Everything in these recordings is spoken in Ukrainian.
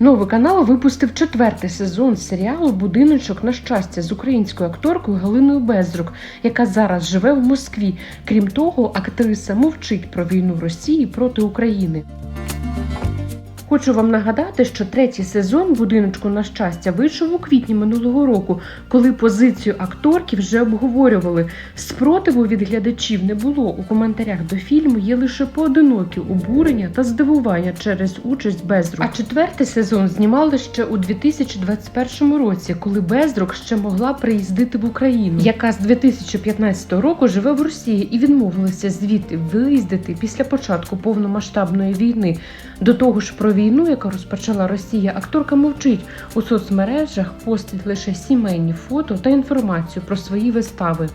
Новий канал випустив четвертий сезон серіалу Будиночок на щастя з українською акторкою Галиною Безрук, яка зараз живе в Москві. Крім того, актриса мовчить про війну Росії проти України. Хочу вам нагадати, що третій сезон будиночку на щастя вийшов у квітні минулого року, коли позицію акторки вже обговорювали. Спротиву від глядачів не було. У коментарях до фільму є лише поодинокі обурення та здивування через участь Безрук. А четвертий сезон знімали ще у 2021 році, коли Безрук ще могла приїздити в Україну, яка з 2015 року живе в Росії і відмовилася звідти виїздити після початку повномасштабної війни. До того ж, про війну, яка розпочала Росія, акторка мовчить у соцмережах, постить лише сімейні фото та інформацію про свої вистави.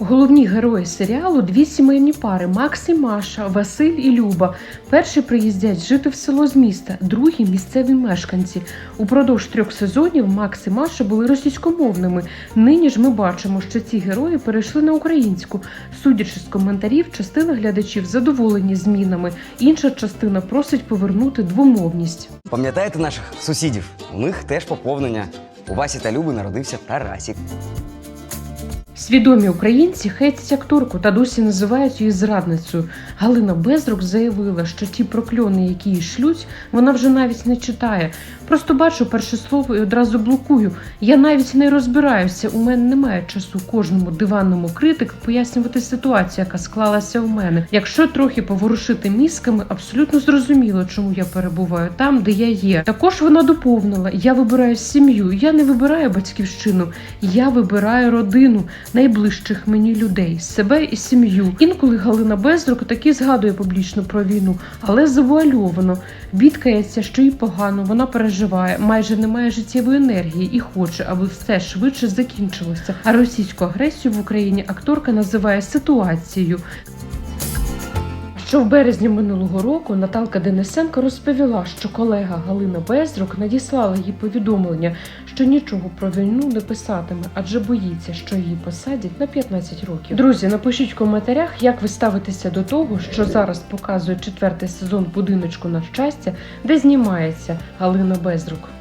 Головні герої серіалу дві сімейні пари Макс і Маша, Василь і Люба. Перші приїздять жити в село з міста, другі місцеві мешканці. Упродовж трьох сезонів Макс і Маша були російськомовними. Нині ж ми бачимо, що ці герої перейшли на українську. Судячи з коментарів, частина глядачів задоволені змінами, інша частина просить повернути двомовність. Пам'ятаєте наших сусідів? У них теж поповнення. У Васі та Люби народився Тарасік. Свідомі українці хейтять акторку та досі називають її зрадницею. Галина Безрук заявила, що ті прокльони, які їй шлють, вона вже навіть не читає. Просто бачу перше слово і одразу блокую. Я навіть не розбираюся. У мене немає часу кожному диванному критику пояснювати ситуацію, яка склалася у мене. Якщо трохи поворушити мізками, абсолютно зрозуміло, чому я перебуваю там, де я є. Також вона доповнила: я вибираю сім'ю, я не вибираю батьківщину, я вибираю родину найближчих мені людей, себе і сім'ю. Інколи Галина Безрук таки згадує публічно про війну, але завуальовано. Бідкається, що їй погано, вона переживає, майже немає життєвої енергії і хоче, аби все швидше закінчилося. А російську агресію в Україні акторка називає ситуацією. Що в березні минулого року Наталка Денисенко розповіла, що колега Галина Безрук надіслала їй повідомлення, що нічого про війну не писатиме, адже боїться, що її посадять на 15 років. Друзі, напишіть в коментарях, як ви ставитеся до того, що зараз показує четвертий сезон будиночку на щастя, де знімається Галина Безрук.